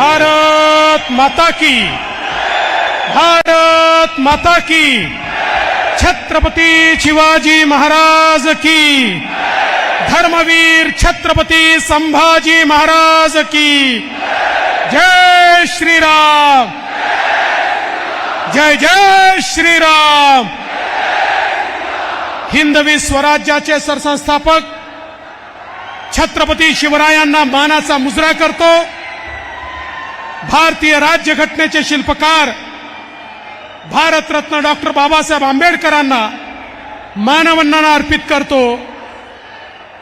भारत माता की। भारत माता की। छत्रपती शिवाजी महाराज की। धर्मवीर छत्रपती संभाजी महाराज की। जय श्रीराम। जय जय श्रीराम। हिंदवी स्वराज्याचे सरसंस्थापक छत्रपती शिवरायांना मानाचा मुजरा करतो. भारतीय राज्यघटनेचे शिल्पकार भारतरत्न डॉक्टर बाबासाहेब आंबेडकरांना मानवंदना अर्पित करतो.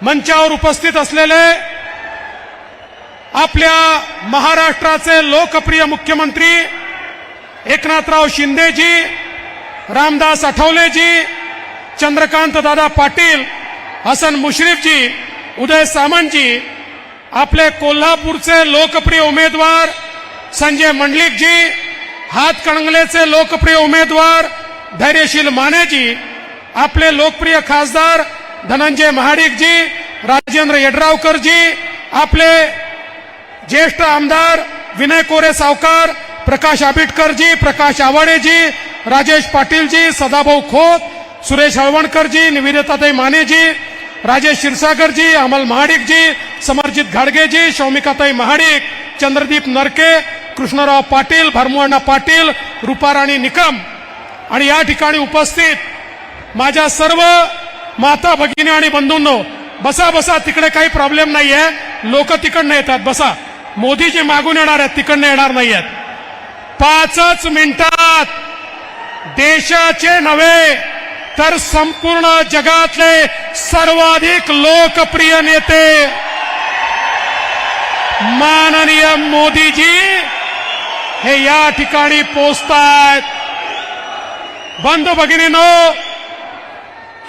मंचावर उपस्थित असलेले आपल्या महाराष्ट्राचे लोकप्रिय मुख्यमंत्री एकनाथराव शिंदेजी रामदास आठवलेजी चंद्रकांत दादा पाटील हसन मुश्रीफजी उदय सामंतजी आपले कोल्हापूरचे लोकप्रिय उमेदवार संजय मंडलिकजी हातकणंगलेचे लोकप्रिय उमेदवार धैर्यशील मानेजी आपले लोकप्रिय खासदार धनंजय महाडिकजी राजेंद्र यड्रावकरजी आपले ज्येष्ठ आमदार विनय कोरे सावकार प्रकाश आबिटकरजी प्रकाश आवाडेजी राजेश पाटीलजी सदाभाऊ खोत सुरेश हळवणकरजी निवेदिताताई मानेजी राजेश क्षीरसागरजी अमल महाडिकजी समरजित घाडगेजी शौमिकाताई महाडिक चंद्रदीप नरके कृष्णराव पाटील भरमुअण्णा पाटील रुपाराणी निकम आणि या ठिकाणी उपस्थित माझ्या सर्व माता भगिनी आणि बंधूंनो बसा बसा तिकडे काही प्रॉब्लेम नाही आहे लोक तिकडनं येतात बसा. मोदीजी मागून येणार आहेत तिकडनं येणार नाही आहेत पाचच मिनिटात देशाचे नव्हे तर संपूर्ण जगातले सर्वाधिक लोकप्रिय नेते माननीय मोदीजी हे या ठिकाणी पोचतायत बंधू भगिनीनो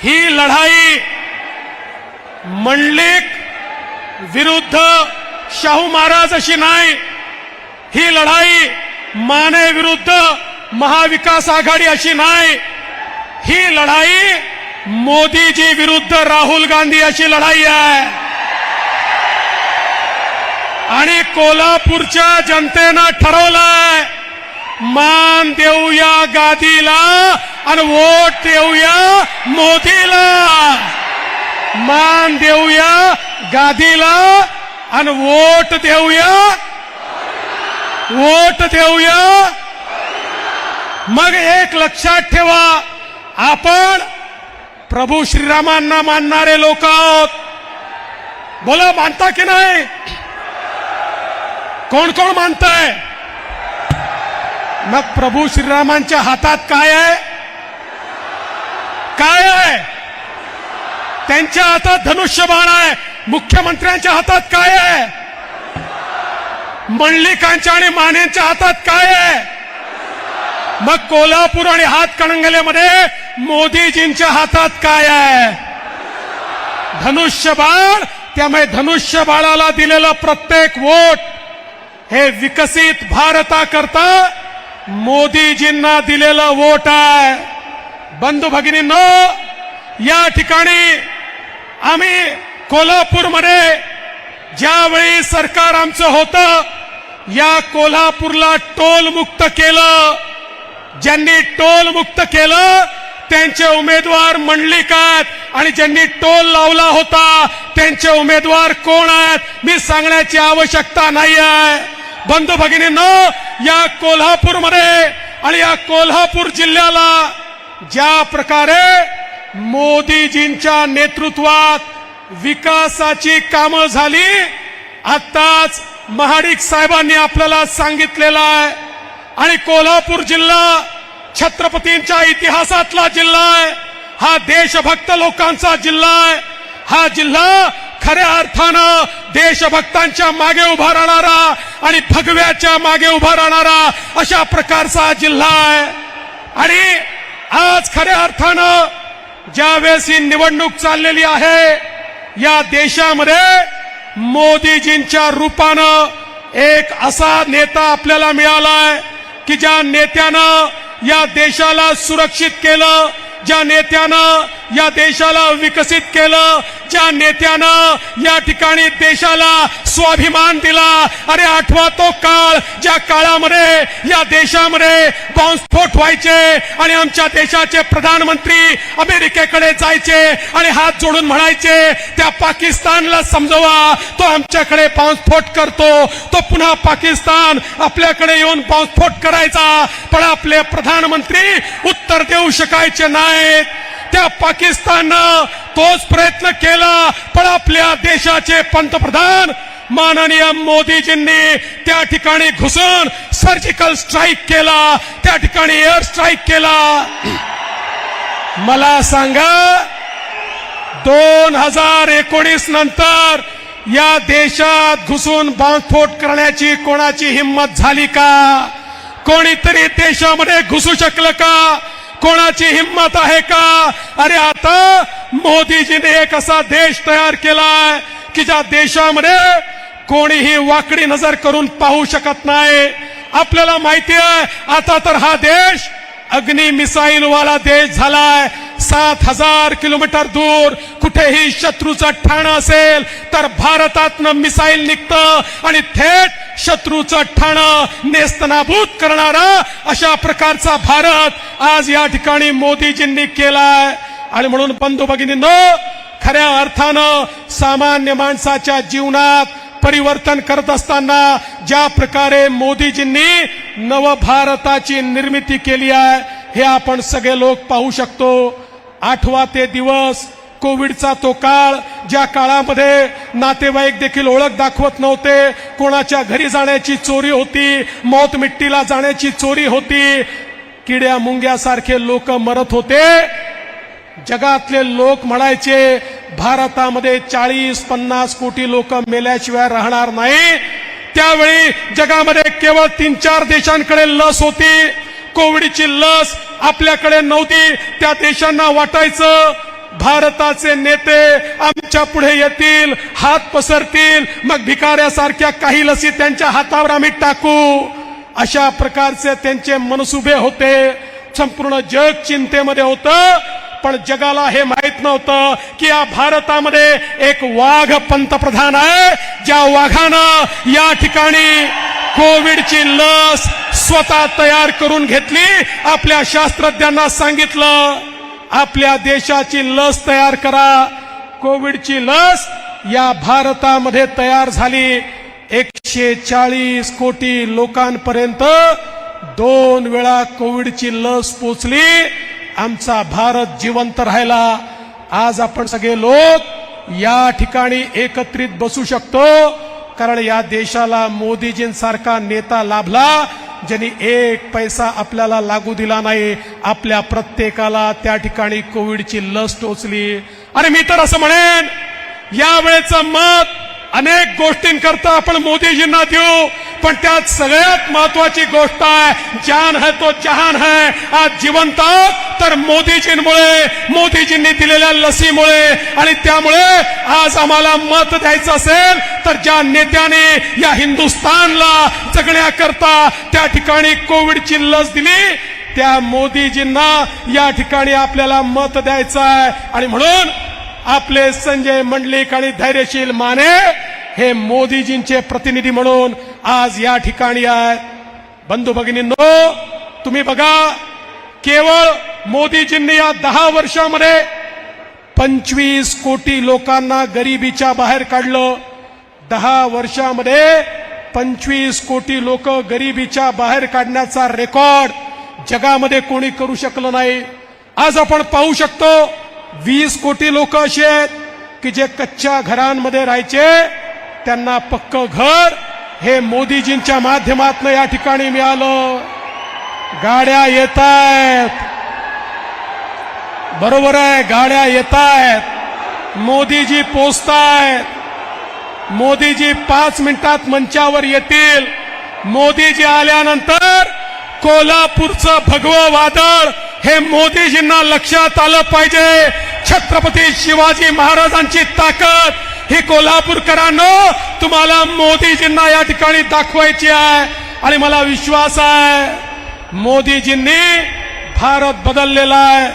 ही लढाई मंडलिक विरुद्ध शाहू महाराज अशी नाही. ही लढाई माने विरुद्ध महाविकास आघाडी अशी नाही. ही लढाई मोदीजी विरुद्ध राहुल गांधी अशी लढाई आहे. आणि कोल्हापूरच्या जनतेनं ठरवलंय मान देऊया गादीला आणि वोट देऊया मोदीला. मान देऊया गादीला आणि वोट देऊया वोट देऊया. मग एक लक्षात ठेवा आपण प्रभू श्रीरामांना मानणारे लोक आहोत. बोला मानता की नाही? कोण कोण मानताय? मग प्रभू श्रीरामांच्या हातात काय आहे? काय आहे? त्यांच्या हातात धनुष्यबाण आहे. मुख्यमंत्र्यांच्या हातात काय आहे? मंडलिकांच्या आणि मानेंच्या हातात काय आहे? मग कोल्हापूर आणि हातकणंगलेमध्ये मोदीजींच्या हातात काय आहे? धनुष्यबाण. त्यामुळे धनुष्यबाळाला दिलेलं प्रत्येक वोट हे विकसित भारताकरता मोदीजींना दिलेलं वोट आहे. बंधू भगिनींनो या ठिकाणी आम्ही कोल्हापूरमध्ये ज्यावेळी सरकार आमचं होतं या कोल्हापूरला टोल मुक्त केलं. ज्यांनी टोल मुक्त केलं त्यांचे उमेदवार मंडलिक आहेत आणि ज्यांनी टोल लावला होता त्यांचे उमेदवार कोण आहेत मी सांगण्याची आवश्यकता नाही आहे बंधू भगिनींना या कोल्हापूरमध्ये आणि या कोल्हापूर जिल्ह्याला ज्या प्रकारे मोदीजींच्या नेतृत्वात विकासाची कामं झाली आताच महाडिक साहेबांनी आपल्याला सांगितलेलं आहे. आणि कोल्हापूर जिल्हा छत्रपतींच्या इतिहासातला जिल्हा आहे. हा देशभक्त लोकांचा जिल्हा आहे. हा जिल्हा खऱ्या अर्थानं देशभक्तांच्या मागे उभा राहणारा आणि भगव्याच्या मागे उभा राहणारा अशा प्रकारचा जिल्हा आहे. आणि आज खऱ्या अर्थानं ज्यावेळेस ही निवडणूक चाललेली आहे या देशामध्ये मोदीजींच्या रूपानं एक असा नेता आपल्याला मिळालाय की ज्या नेत्यानं या देशाला सुरक्षित केलं ज्या नेत्यानं या देशाला विकसित केलं ज्या नेत्यानं या ठिकाणी देशाला स्वाभिमान दिला. अरे आठवा तो काळ ज्या काळामध्ये या देशामध्ये बॉम्बस्फोट व्हायचे आणि आमच्या देशाचे प्रधानमंत्री अमेरिकेकडे जायचे आणि हात जोडून म्हणायचे त्या पाकिस्तानला समजवा. तो आमच्याकडे बॉम्बस्फोट करतो. तो पुन्हा पाकिस्तान आपल्याकडे येऊन बॉम्बस्फोट करायचा. पण आपले प्रधानमंत्री उत्तर देऊ शकायचे नाहीत. त्या पाकिस्ताननं तोच प्रयत्न केला पण आपल्या देशाचे पंतप्रधान माननीय मोदीजींनी त्या ठिकाणी घुसून सर्जिकल स्ट्राईक केला त्या ठिकाणी एअर स्ट्राईक केला. मला सांगा दोन हजार एकोणीस नंतर या देशात घुसून बॉम्बस्फोट करण्याची कोणाची हिंमत झाली का? कोणीतरी देशामध्ये घुसू शकलं का? कोणाची हिंमत आहे का? अरे आता मोदीजीने एक असा देश तयार केलाय की ज्या देशामध्ये कोणीही वाकडी नजर करून पाहू शकत नाही. आपल्याला माहिती आहे आता तर हा देश अग्नि मिसाईल वाला देश झालाय. सात हजार किलोमीटर दूर कुठेही शत्रूचं ठाणं असेल तर भारतातनं मिसाईल निघतं आणि थेट शत्रूचं ठाणं नेस्तनाभूत करणारा अशा प्रकारचा भारत आज या ठिकाणी मोदीजींनी केलाय. आणि म्हणून बंधू भगिनींनो खऱ्या अर्थानं सामान्य माणसाच्या जीवनात परिवर्तन करत असताना ज्या प्रकारे मोदीजींनी नवभारताची निर्मिती केली आहे हे आपण सगळे लोक पाहू शकतो. आठवा ते दिवस कोविडचा तो काळ ज्या काळामध्ये नातेवाईक देखील ओळख दाखवत नव्हते. कोणाच्या घरी जाण्याची चोरी होती मौत मिट्टीला जाण्याची चोरी होती. किड्या मुंग्यासारखे लोक मरत होते. जगातले लोक म्हणायचे भारतामध्ये चाळीस पन्नास कोटी लोक मेल्याशिवाय राहणार नाही. त्यावेळी जगामध्ये केवळ तीन चार देशांकडे लस होती. कोविडची लस आपल्याकडे नव्हती. त्या देशांना वाटायचं भारताचे नेते आमच्या पुढे येतील हात पसरतील मग भिकाऱ्यासारख्या काही लसी त्यांच्या हातावर आम्ही टाकू. अशा प्रकारचे त्यांचे मनसुबे होते. संपूर्ण जग चिंतेमध्ये होतं पण जगाला हे माहीत नव्हतं की या भारतामध्ये एक वाघ पंतप्रधान आहे ज्या वाघानं या ठिकाणी कोविडची लस स्वतः तयार करून घेतली आपल्या शास्त्रज्ञांना सांगितलं. आपल्या देशाची लस तयार करा. कोविडची लस या भारतामध्ये तयार झाली. एकशे चाळीस कोटी लोकांपर्यंत दोन वेळा कोविडची लस पोचली. आमचा भारत जिवंत राहिला. आज आपण सगळे लोक या ठिकाणी एकत्रित बसू शकतो. कारण या देशाला मोदीजींसारखा नेता लाभला. ज्यांनी एक पैसा आपल्याला लागू दिला नाही आपल्या प्रत्येकाला त्या ठिकाणी कोविडची लस टोचली. अरे मी तर असं म्हणेन यावेळेचं मत अनेक गोष्टींकरता आपण मोदीजींना देऊ. पण त्यात सगळ्यात महत्वाची गोष्ट आहे जान है तो जहान है. आज जिवंत तर मोदीजींमुळे मोदीजींनी दिलेल्या लसीमुळे. आणि त्यामुळे आज आम्हाला मत द्यायचं असेल तर ज्या नेत्याने या हिंदुस्थानला जगण्याकरता त्या ठिकाणी कोविडची लस दिली त्या मोदीजींना या ठिकाणी आपल्याला मत द्यायचं आहे. आणि म्हणून आपले संजय मंडलिक आणि धैर्यशील माने हे मोदीजींचे प्रतिनिधी म्हणून आज या ठिकाणी आहे. बंधू भगिनींनो तुम्ही बघा केवळ मोदीजींनी या दहा वर्षामध्ये पंचवीस कोटी लोकांना गरिबीच्या बाहेर काढलं. दहा वर्षामध्ये पंचवीस कोटी लोक गरिबीच्या बाहेर काढण्याचा रेकॉर्ड जगामध्ये कोणी करू शकलं नाही. आज आपण पाहू शकतो वीस कोटी लोक असे आहेत की जे कच्च्या घरांमध्ये राहायचे त्यांना पक्क घर हे मोदीजींच्या माध्यमातून या ठिकाणी मिळालं. गाड्या येत आहेत बरोबर आहे गाड्या येत आहेत मोदीजी पोचतायत. मोदीजी पाच मिनिटात मंचावर येतील. मोदीजी आल्यानंतर कोल्हापूरचं भगवं वादळ हे मोदीजींना लक्षात आलं पाहिजे. छत्रपती शिवाजी महाराजांची ताकद हे कोल्हापूरकरांनो तुम्हाला मोदीजींना या ठिकाणी दाखवायची आहे. आणि मला विश्वास आहे मोदीजींनी भारत बदललेला आहे.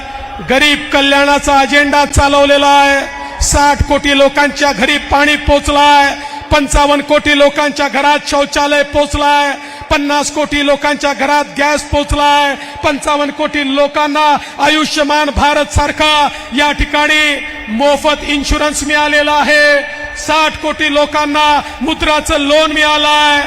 गरीब कल्याणाचा अजेंडा चालवलेला आहे. साठ कोटी लोकांच्या घरी पाणी पोचलाय पंचावन्न कोटी लोकांच्या घरात शौचालय पोचलाय पन्नास कोटी लोकांच्या घरात गॅस पोचलाय पंचावन्न कोटी लोकांना आयुष्यमान भारत सारखा या ठिकाणी मोफत इन्शुरन्स मिळालेला आहे. साठ कोटी लोकांना मुद्राचं लोन मिळालंय.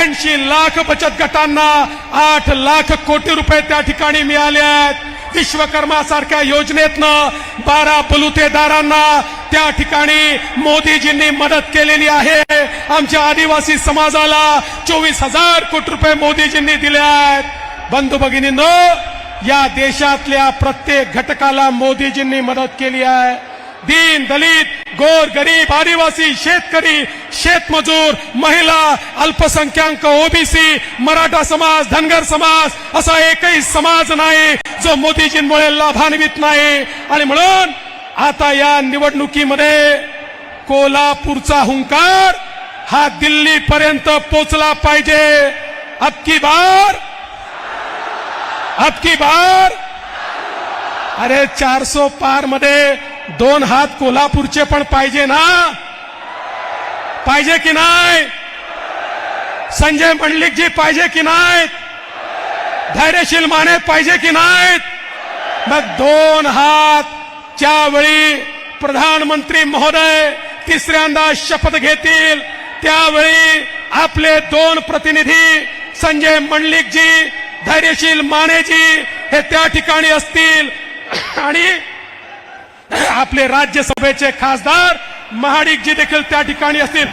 ऐंशी लाख बचत गटांना आठ लाख कोटी रुपये त्या ठिकाणी मिळाले आहेत. विश्वकर्मा सारख्या योजनेतनं बारा बलुतेदारांना त्या ठिकाणी मोदीजींनी मदत केलेली आहे. आमच्या आदिवासी समाजाला चोवीस हजार कोटी रुपये मोदीजींनी दिले आहेत. बंधू भगिनींनो या देशातल्या प्रत्येक घटकाला मोदीजींनी मदत केली आहे. दीन दलित गोर गरीब आदिवासी शेतकरी शेतमजूर महिला अल्पसंख्याक ओबीसी मराठा समाज धनगर समाज असा एकही समाज नाही जो मोदीजींमुळे लाभान्वित नाही. आणि म्हणून आता या निवडणुकीमध्ये कोल्हापूरचा हुंकार हा दिल्लीपर्यंत पोचला पाहिजे. अबकी बार? अबकी बार? अरे चारसो पारमध्ये दोन हात कोल्हापूरचे पण पाहिजे ना? पाहिजे की नाही? संजय मंडलिकजी पाहिजे की नाहीत धैर्यशील माने पाहिजे की नाहीत मग दोन हात ज्यावेळी प्रधानमंत्री महोदय तिसऱ्यांदा शपथ घेतील त्यावेळी आपले दोन प्रतिनिधी संजय मंडलिकजी धैर्यशील मानेजी हे त्या ठिकाणी असतील. आणि आपले राज्यसभेचे खासदार महाडिकजी देखील त्या ठिकाणी असतील.